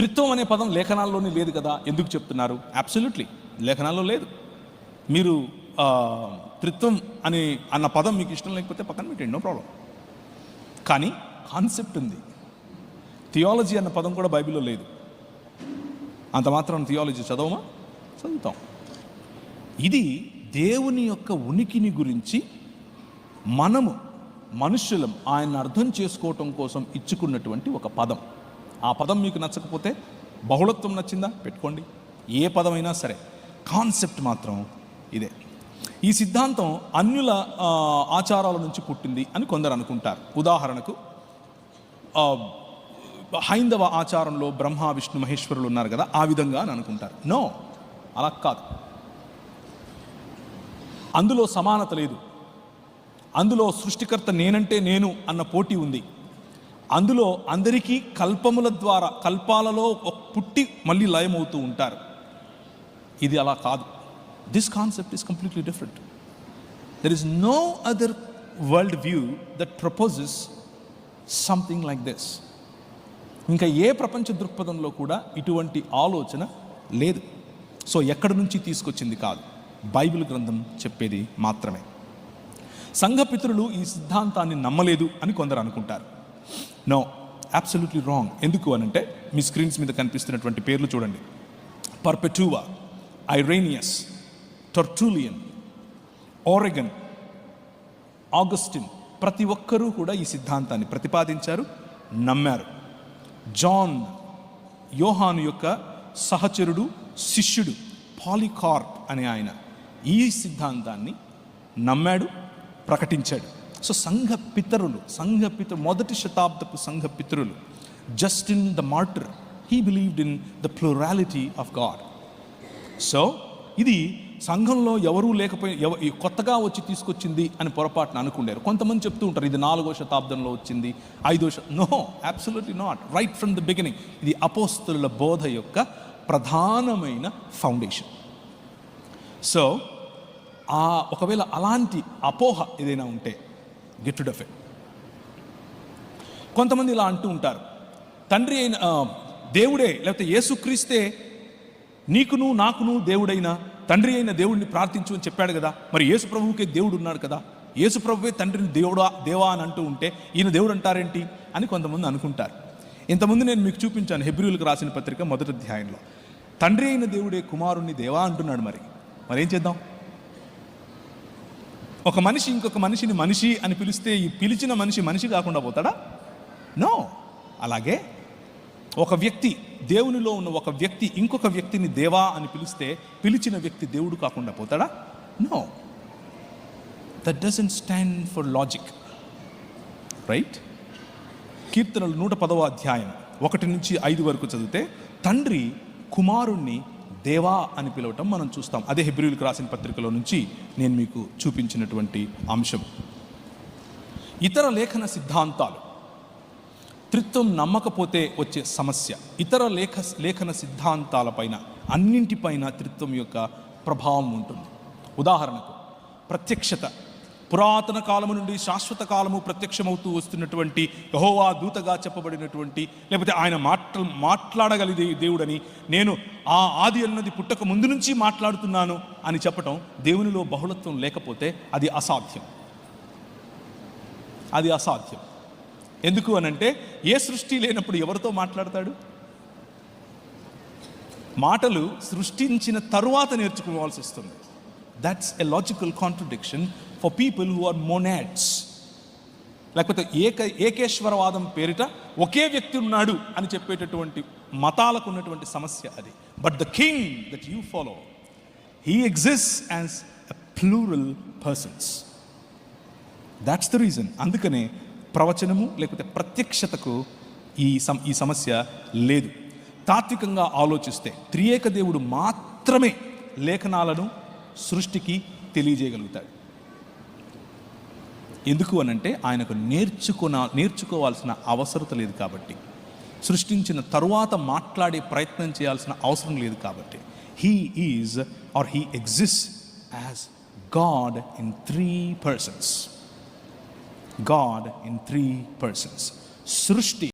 త్రిత్వం అనే పదం లేఖనాల్లోనే లేదు కదా ఎందుకు చెప్తున్నారు? అబ్సల్యూట్లీ లేఖనాల్లో లేదు. మీరు త్రిత్వం అని అన్న పదం మీకు ఇష్టం లేకపోతే పక్కన పెట్టండి నో ప్రాబ్లం కానీ కాన్సెప్ట్ ఉంది. థియాలజీ అన్న పదం కూడా బైబిల్లో లేదు. అంత మాత్రం థియాలజీ చదవమా? చదువుతాం. ఇది దేవుని యొక్క ఉనికిని గురించి మనము మనుషులం ఆయన అర్థం చేసుకోవటం కోసం ఇచ్చుకున్నటువంటి ఒక పదం. ఆ పదం మీకు నచ్చకపోతే బహుళత్వం నచ్చిందా? పెట్టుకోండి. ఏ పదమైనా సరే. కాన్సెప్ట్ మాత్రం ఇదే. ఈ సిద్ధాంతం అన్యుల ఆచారాల నుంచి పుట్టింది అని కొందరు అనుకుంటారు. ఉదాహరణకు హైందవ ఆచారంలో బ్రహ్మ విష్ణు మహేశ్వరులు ఉన్నారు కదా ఆ విధంగా అని అనుకుంటారు. నో అలా కాదు. అందులో సమానత లేదు. అందులో సృష్టికర్త నేనంటే నేను అన్న పోటీ ఉంది. అందులో అందరికీ కల్పముల ద్వారా కల్పాలలో ఒక పుట్టి మళ్ళీ లయమవుతూ ఉంటారు. ఇది అలా కాదు. This concept is completely different there is no other world view that proposes something like this ఇంకా ఏ ప్రపంచ దృక్పథంలో కూడా ఇటువంటి ఆలోచన లేదు. సో ఎక్కడి నుంచి తీసుకొచ్చింది కాదు. బైబిల్ గ్రంథం చెప్పేది మాత్రమే. సంఘపితరులు ఈ సిద్ధాంతాన్ని నమ్మలేదు అని కొందరు అనుకుంటారు. నో అబ్సల్యూట్లీ రాంగ్ ఎందుకు అనంటే మీ స్క్రీన్స్ మీద కనిపిస్తున్నటువంటి పేర్లు చూడండి. పర్పెటూవా ఐరేనియస్ టర్టూలియన్ ఓరెగన్ ఆగస్టిన్ ప్రతి ఒక్కరూ కూడా ఈ సిద్ధాంతాన్ని ప్రతిపాదించారు నమ్మారు. జాన్ యోహాను యొక్క సహచరుడు శిష్యుడు పాలికార్ప్ అనే ఆయన ఈ సిద్ధాంతాన్ని నమ్మాడు ప్రకటించాడు. సో సంఘ పితరులు సంఘ పిత మొదటి శతాబ్దపు సంఘ పితరులు Justin the martyr he believed in the plurality of God so ఇది సంఘంలో ఎవరూ లేకపోయినా కొత్తగా వచ్చి తీసుకొచ్చింది అని పొరపాటున అనుకున్నారు కొంతమంది చెప్తూ ఉంటారు ఇది నాలుగో శతాబ్దంలో వచ్చింది ఐదో శ no absolutely not right from the beginning ఇది అపోస్తుల బోధ యొక్క ప్రధానమైన ఫౌండేషన్ సో ఆ ఒకవేళ అలాంటి అపోహ ఏదైనా ఉంటే గెట్ టు ఇట్ కొంతమంది ఇలా అంటూ ఉంటారు. తండ్రి అయిన దేవుడే లేకపోతే యేసుక్రీస్తే నీకును నాకును దేవుడైన తండ్రి అయిన దేవుడిని ప్రార్థించు అని చెప్పాడు కదా. మరి యేసు ప్రభువుకే దేవుడు ఉన్నాడు కదా. యేసు ప్రభువే తండ్రిని దేవుడా దేవా అని అంటూ ఉంటే ఈయన దేవుడు అంటారేంటి అని కొంతమంది అనుకుంటారు. ఇంతకుముందు నేను మీకు చూపించాను హెబ్రియులకు రాసిన పత్రిక మొదటి అధ్యాయంలో. తండ్రి అయిన దేవుడే కుమారుణ్ణి దేవా అంటున్నాడు మరి. మరి ఏం చేద్దాం? ఒక మనిషి ఇంకొక మనిషిని మనిషి అని పిలిస్తే ఈ పిలిచిన మనిషి మనిషి కాకుండా పోతాడా? నో. అలాగే ఒక వ్యక్తి దేవునిలో ఉన్న ఒక వ్యక్తి ఇంకొక వ్యక్తిని దేవా అని పిలిస్తే పిలిచిన వ్యక్తి దేవుడు కాకుండా పోతాడా? No. That doesn't stand for logic right కీర్తనలు నూట పదవ అధ్యాయం ఒకటి నుంచి ఐదు వరకు చదివితే తండ్రి కుమారుణ్ణి దేవా అని పిలవటం మనం చూస్తాం. అదే హెబ్రిల్కి రాసిన పత్రికలో నుంచి నేను మీకు చూపించినటువంటి అంశం. ఇతర లేఖన సిద్ధాంతాలు. త్రిత్వం నమ్మకపోతే వచ్చే సమస్య. ఇతర లేఖ లేఖన సిద్ధాంతాలపైన అన్నింటిపైన త్రిత్వం యొక్క ప్రభావం ఉంటుంది. ఉదాహరణకు ప్రత్యక్షత. పురాతన కాలము నుండి శాశ్వత కాలము ప్రత్యక్షమవుతూ వస్తున్నటువంటి యహోవా దూతగా చెప్పబడినటువంటి లేకపోతే ఆయన మాట్ల మాట్లాడగలిగే దేవుడని నేను ఆ ఆది అన్నది పుట్టక ముందు నుంచి మాట్లాడుతున్నాను అని చెప్పటం దేవునిలో బహుళత్వం లేకపోతే అది అసాధ్యం. అది అసాధ్యం. ఎందుకు అనంటే ఏ సృష్టి లేనప్పుడు ఎవరితో మాట్లాడతాడు? మాటలు సృష్టించిన తరువాత నేర్చుకోవాల్సి వస్తుంది. That's a logical contradiction for people who are monads లేకపోతే ఏక ఏకేశ్వరవాదం పేరిట ఒకే వ్యక్తి ఉన్నాడు అని చెప్పేటటువంటి మతాలకు ఉన్నటువంటి సమస్య అది. But the king that you follow he exist as a plural persons that's the reason అందుకనే ప్రవచనము లేకపోతే ప్రత్యక్షతకు ఈ సమ ఈ సమస్య లేదు. తాత్వికంగా ఆలోచిస్తే త్రియేక దేవుడు మాత్రమే లేఖనాలను సృష్టికి తెలియజేయగలుగుతాడు. ఎందుకు అనంటే ఆయనకు నేర్చుకున్న నేర్చుకోవాల్సిన అవసరత లేదు కాబట్టి. సృష్టించిన తరువాత మాట్లాడే ప్రయత్నం చేయాల్సిన అవసరం లేదు కాబట్టి. He is or he exist as God in three persons God in three persons సృష్టి